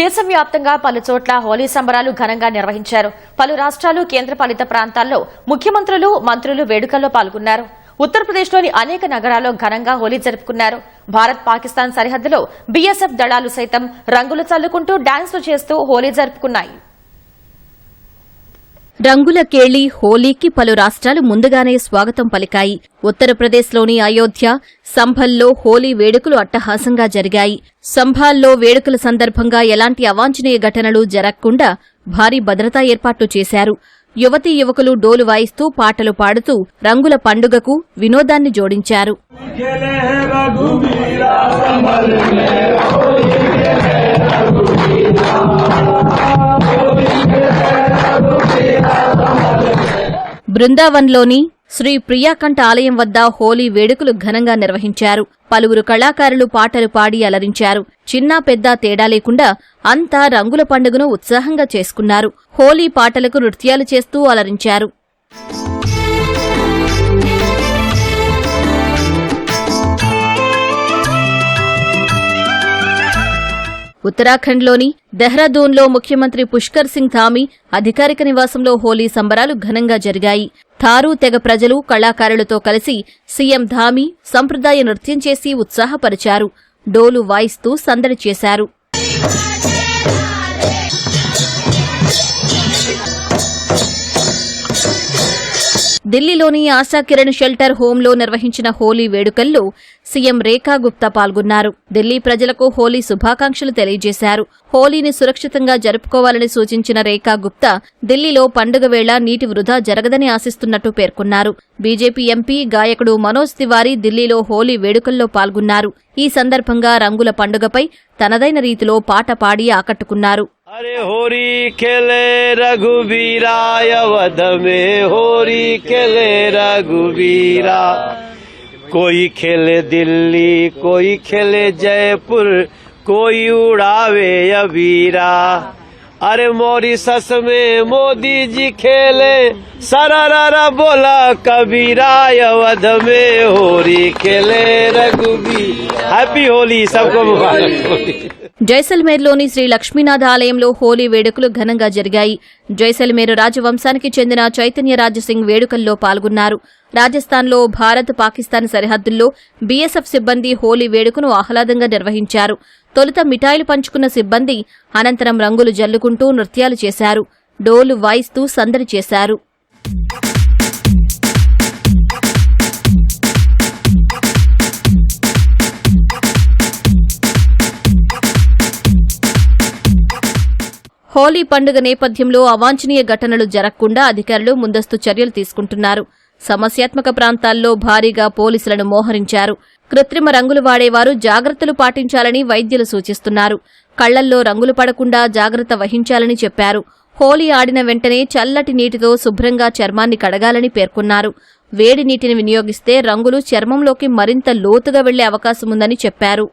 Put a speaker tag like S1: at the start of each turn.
S1: దేశవ్యాప్తంగా పలు చోట్ల హోలీ సంబరాలు ఘనంగా నిర్వహించారు. పలు రాష్ట్రాలు కేంద్రపాలిత ప్రాంతాల్లో ముఖ్యమంత్రులు మంత్రులు వేడుకల్లో పాల్గొన్నారు. ఉత్తరప్రదేశ్లోని అనేక నగరాల్లో ఘనంగా హోలీ జరుపుకున్నారు. భారత్ పాకిస్తాన్ సరిహద్దులో బీఎస్ఎఫ్ దళాలు సైతం రంగులు చల్లుకుంటూ డాన్సులు చేస్తూ హోలీ జరుపుకున్నాయి.
S2: రంగుల కేళి హోలీకి పలు రాష్ట్రాలు ముందుగానే స్వాగతం పలికాయి. ఉత్తరప్రదేశ్లోని అయోధ్య సంభల్లో హోలీ వేడుకలు అట్టహాసంగా జరిగాయి. సంభాల్లో వేడుకల సందర్భంగా ఎలాంటి అవాంఛనీయ ఘటనలు జరగకుండా భారీ భద్రతా ఏర్పాట్లు చేశారు. యువతీ యువకులు డోలు వాయిస్తూ పాటలు పాడుతూ రంగుల పండుగకు వినోదాన్ని జోడించారు. బృందావన్లోని శ్రీ ప్రియాకంఠ ఆలయం వద్ద హోలీ వేడుకలు ఘనంగా నిర్వహించారు. పలువురు కళాకారులు పాటలు పాడి అలరించారు. చిన్న పెద్ద తేడా లేకుండా అంతా రంగుల పండుగను ఉత్సాహంగా చేసుకున్నారు. హోలీ పాటలకు నృత్యాలు చేస్తూ అలరించారు. ఉత్తరాఖండ్లోని దెహ్రాదూన్లో ముఖ్యమంత్రి పుష్కర్ సింగ్ ధామీ అధికారిక నివాసంలో హోలీ సంబరాలు ఘనంగా జరిగాయి. థారూ తెగ ప్రజలు కళాకారులతో కలిసి సీఎం ధామీ సంప్రదాయ నృత్యం చేసి ఉత్సాహపరిచారు. డోలు వాయిస్తూ సందడి చేశారు. ఢిల్లీలోని ఆశా కిరణ్ షెల్టర్ హోంలో నిర్వహించిన హోలీ వేడుకల్లో సీఎం రేఖా గుప్తా పాల్గొన్నారు. ఢిల్లీ ప్రజలకు హోలీ శుభాకాంక్షలు తెలియజేశారు. హోలీని సురక్షితంగా జరుపుకోవాలని సూచించిన రేఖా గుప్తా ఢిల్లీలో పండుగ వేళ నీటి వృధా జరగదని ఆశిస్తున్నట్టు పేర్కొన్నారు. బీజేపీ ఎంపీ గాయకుడు మనోజ్ తివారీ ఢిల్లీలో హోలీ వేడుకల్లో పాల్గొన్నారు. ఈ సందర్భంగా రంగుల పండుగపై తనదైన రీతిలో పాట పాడి ఆకట్టుకున్నారు.
S3: अरे होरी खेले रघुवीरा अवध में होरी खेले रघुबीरा कोई खेले दिल्ली, कोई खेले जयपुर, कोई उड़ावे अबीरा। अरे मोरी सस में मोदी जी खेले सरारा बोला कबीरा अवध में होरी खेले रघुवीर। हैप्पी होली सबको मुबारक। होली
S2: జైసల్మేర్లోని శ్రీ లక్ష్మీనాథ ఆలయంలో హోలీ వేడుకలు ఘనంగా జరిగాయి. జైసల్మేర్ రాజవంశానికి చెందిన చైతన్య రాజసింగ్ వేడుకల్లో పాల్గొన్నారు. రాజస్థాన్లో భారత్ పాకిస్తాన్ సరిహద్దుల్లో బీఎస్ఎఫ్ సిబ్బంది హోలీ వేడుకను ఆహ్లాదంగా నిర్వహించారు. తొలుత మిఠాయిలు పంచుకున్న సిబ్బంది అనంతరం రంగులు జల్లుకుంటూ నృత్యాలు చేశారు. డోలు వాయిస్తూ సందడి చేశారు. హోలీ పండుగ నేపథ్యంలో అవాంఛనీయ ఘటనలు జరగకుండా అధికారులు ముందస్తు చర్యలు తీసుకుంటున్నారు. సమస్యాత్మక ప్రాంతాల్లో భారీగా పోలీసులను మోహరించారు. కృత్రిమ రంగులు వాడేవారు జాగ్రత్తలు పాటించాలని వైద్యులు సూచిస్తున్నారు. కళ్ళల్లో రంగులు పడకుండా జాగ్రత్త వహించాలని చెప్పారు. హోలీ ఆడిన వెంటనే చల్లటి నీటితో శుభ్రంగా చర్మాన్ని కడగాలని పేర్కొన్నారు. వేడి నీటిని వినియోగిస్తే రంగులు చర్మంలోకి మరింత లోతుగా వెళ్ళే అవకాశముందని చెప్పారు.